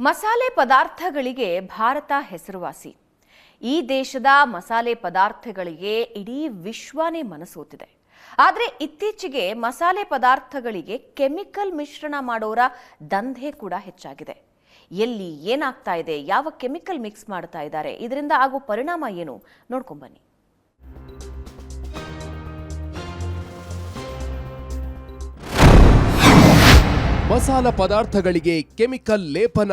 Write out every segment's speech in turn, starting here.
ಮಸಾಲೆ ಪದಾರ್ಥಗಳಿಗೆ ಭಾರತ ಹೆಸರುವಾಸಿ. ಈ ದೇಶದ ಮಸಾಲೆ ಪದಾರ್ಥಗಳಿಗೆ ಇಡೀ ವಿಶ್ವನೇ ಮನಸೋತಿದೆ ಆದರೆ ಇತ್ತೀಚೆಗೆ ಮಸಾಲೆ ಪದಾರ್ಥಗಳಿಗೆ ಕೆಮಿಕಲ್ ಮಿಶ್ರಣ ಮಾಡೋರ ದಂಧೆ ಕೂಡ ಹೆಚ್ಚಾಗಿದೆ. ಎಲ್ಲಿ ಏನಾಗ್ತಾ ಇದೆ, ಯಾವ ಕೆಮಿಕಲ್ ಮಿಕ್ಸ್ ಮಾಡ್ತಾ ಇದ್ದಾರೆ, ಇದರಿಂದ ಆಗೋ ಪರಿಣಾಮ ಏನು? ನೋಡ್ಕೊಂಬನ್ನಿ ಮಸಾಲ ಪದಾರ್ಥಗಳಿಗೆ ಕೆಮಿಕಲ್ ಲೇಪನ.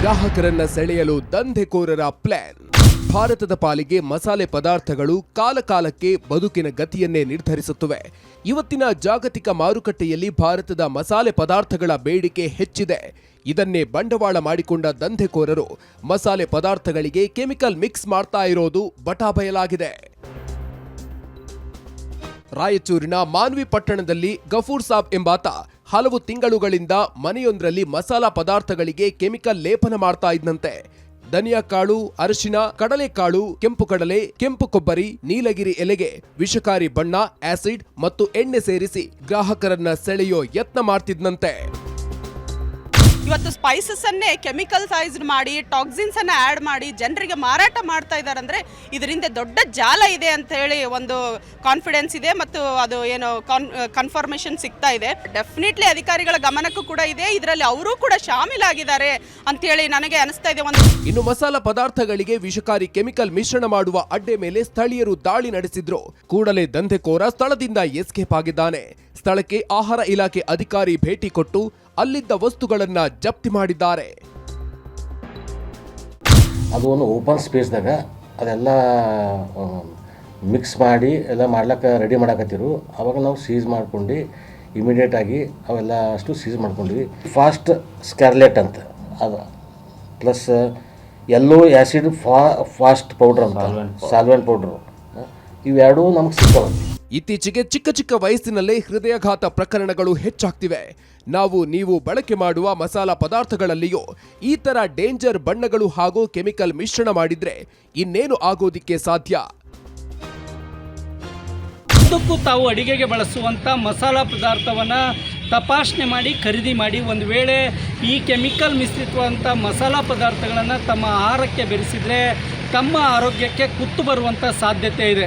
ಗ್ರಾಹಕರನ್ನ ಸೆಳೆಯಲು ದಂಧೆಕೋರರ ಪ್ಲಾನ್. ಭಾರತದ ಪಾಲಿಗೆ ಮಸಾಲೆ ಪದಾರ್ಥಗಳು ಕಾಲಕಾಲಕ್ಕೆ ಬದುಕಿನ ಗತಿಯನ್ನೇ ನಿರ್ಧರಿಸುತ್ತವೆ. ಇವತ್ತಿನ ಜಾಗತಿಕ ಮಾರುಕಟ್ಟೆಯಲ್ಲಿ ಭಾರತದ ಮಸಾಲೆ ಪದಾರ್ಥಗಳ ಬೇಡಿಕೆ ಹೆಚ್ಚಿದೆ. ಇದನ್ನೇ ಬಂಡವಾಳ ಮಾಡಿಕೊಂಡ ದಂಧೆಕೋರರು ಮಸಾಲೆ ಪದಾರ್ಥಗಳಿಗೆ ಕೆಮಿಕಲ್ ಮಿಕ್ಸ್ ಮಾಡ್ತಾ ಇರೋದು ಬಟಾಬಯಲಾಗಿದೆ. ರಾಯಚೂರಿನ ಮಾನ್ವಿ ಪಟ್ಟಣದಲ್ಲಿ ಗಫೂರ್ ಸಾಬ್ ಎಂಬಾತ ಹಲವು ತಿಂಗಳುಗಳಿಂದ ಮನೆಯೊಂದರಲ್ಲಿ ಮಸಾಲ ಪದಾರ್ಥಗಳಿಗೆ ಕೆಮಿಕಲ್ ಲೇಪನ ಮಾಡ್ತಾ ಇದ್ದಂತೆ ಧನಿಯಾ ಕಾಳು, ಅರಿಶಿನ, ಕಡಲೆಕಾಳು, ಕೆಂಪು ಕಡಲೆ, ಕೆಂಪು ಕೊಬ್ಬರಿ, ನೀಲಗಿರಿ ಎಲೆಗೆ ವಿಷಕಾರಿ ಬಣ್ಣ, ಆಸಿಡ್ ಮತ್ತು ಎಣ್ಣೆ ಸೇರಿಸಿ ಗ್ರಾಹಕರನ್ನ ಸೆಳೆಯೋ ಯತ್ನ ಮಾಡ್ತಿದ್ನಂತೆ. ಇವತ್ತು ಸ್ಪೈಸಸ್ ಅನ್ನೇ ಕೆಮಿಕಲ್ಸೈಸ್ಡ್ ಮಾಡಿ ಟಾಕ್ಸಿನ್ಸ್ ಆ್ಯಡ್ ಮಾಡಿ, ಜನರಿಗೆ ಮಾರಾಟ ಮಾಡ್ತಾ ಇದ್ದಾರೆ ಅಂದ್ರೆ ಇದರಿಂದ ದೊಡ್ಡ ಜಾಲ ಇದೆ ಅಂತ ಹೇಳಿ ಒಂದು ಕಾನ್ಫಿಡೆನ್ಸ್ ಇದೆ ಮತ್ತು ಅದು ಏನು ಕನ್ಫರ್ಮೇಷನ್ ಸಿಗ್ತಾ ಇದೆ. ಡೆಫಿನೆಟ್ಲಿ ಅಧಿಕಾರಿಗಳ ಗಮನಕ್ಕೂ ಕೂಡ ಇದೆ. ಇದರಲ್ಲಿ ಅವರು ಕೂಡ ಶಾಮೀಲಾಗಿದ್ದಾರೆ ಅಂತೇಳಿ ನನಗೆ ಅನಿಸ್ತಾ ಇದೆ ಒಂದು ಇನ್ನು ಮಸಾಲ ಪದಾರ್ಥಗಳಿಗೆ ವಿಷಕಾರಿ ಕೆಮಿಕಲ್ ಮಿಶ್ರಣ ಮಾಡುವ ಅಡ್ಡೆ ಮೇಲೆ ಸ್ಥಳೀಯರು ದಾಳಿ ನಡೆಸಿದ್ರು. ಕೂಡಲೇ ದಂಧೆಕೋರ ಸ್ಥಳದಿಂದ ಎಸ್ಕೇಪ್ ಆಗಿದ್ದಾನೆ. ಸ್ಥಳಕ್ಕೆ ಆಹಾರ ಇಲಾಖೆ ಅಧಿಕಾರಿ ಭೇಟಿ ಕೊಟ್ಟು ಅಲ್ಲಿದ್ದ ವಸ್ತುಗಳನ್ನ ಜಪ್ತಿ ಮಾಡಿದ್ದಾರೆ. ಅದು ಒಂದು ಓಪನ್ ಸ್ಪೇಸ್ದಾಗ ಅದೆಲ್ಲ ಮಿಕ್ಸ್ ಮಾಡಿ ಎಲ್ಲ ಮಾಡ್ಲಿಕ್ಕೆ ರೆಡಿ ಮಾಡಕತ್ತಿರು. ಅವಾಗ ನಾವು ಸೀಸ್ ಮಾಡ್ಕೊಂಡು ಇಮಿಡಿಯೇಟ್ ಆಗಿ ಅವೆಲ್ಲ ಅಷ್ಟು ಸೀಸ್ ಮಾಡ್ಕೊಂಡ್ವಿ. ಫಾಸ್ಟ್ ಸ್ಕ್ಯಾರ್ಲೆಟ್ ಅಂತ ಅದು ಪ್ಲಸ್ ಎಲ್ಲೋ ಆ್ಯಸಿಡ್ ಫಾ ಫಾಸ್ಟ್ ಪೌಡ್ರ್ ಅಂತ ಸಾಲ್ವೆಂಟ್ ಪೌಡ್ರು. ಇವೆರಡೂ ನಮ್ಗೆ ಸಿಗ್ತಾವೆ ಇತ್ತೀಚೆಗೆ ಚಿಕ್ಕ ಚಿಕ್ಕ ವಯಸ್ಸಿನಲ್ಲೇ ಹೃದಯಾಘಾತ ಪ್ರಕರಣಗಳು ಹೆಚ್ಚಾಗ್ತಿವೆ. ನಾವು ನೀವು ಬಳಕೆ ಮಾಡುವ ಮಸಾಲ ಪದಾರ್ಥಗಳಲ್ಲಿಯೂ ಈ ಥರ ಡೇಂಜರ್ ಬಣ್ಣಗಳು ಹಾಗೂ ಕೆಮಿಕಲ್ ಮಿಶ್ರಣ ಮಾಡಿದ್ರೆ ಇನ್ನೇನು ಆಗೋದಿಕ್ಕೆ ಸಾಧ್ಯ? ಅದಕ್ಕೂ ತಾವು ಅಡಿಗೆಗೆ ಬಳಸುವಂಥ ಮಸಾಲ ಪದಾರ್ಥವನ್ನು ತಪಾಸಣೆ ಮಾಡಿ, ಖರೀದಿ ಮಾಡಿ ಒಂದು ವೇಳೆ ಈ ಕೆಮಿಕಲ್ ಮಿಶ್ರಿತವಂಥ ಮಸಾಲ ಪದಾರ್ಥಗಳನ್ನು ತಮ್ಮ ಆಹಾರಕ್ಕೆ ಬೆರೆಸಿದರೆ ತಮ್ಮ ಆರೋಗ್ಯಕ್ಕೆ ಕುತ್ತು ಬರುವಂಥ ಸಾಧ್ಯತೆ ಇದೆ.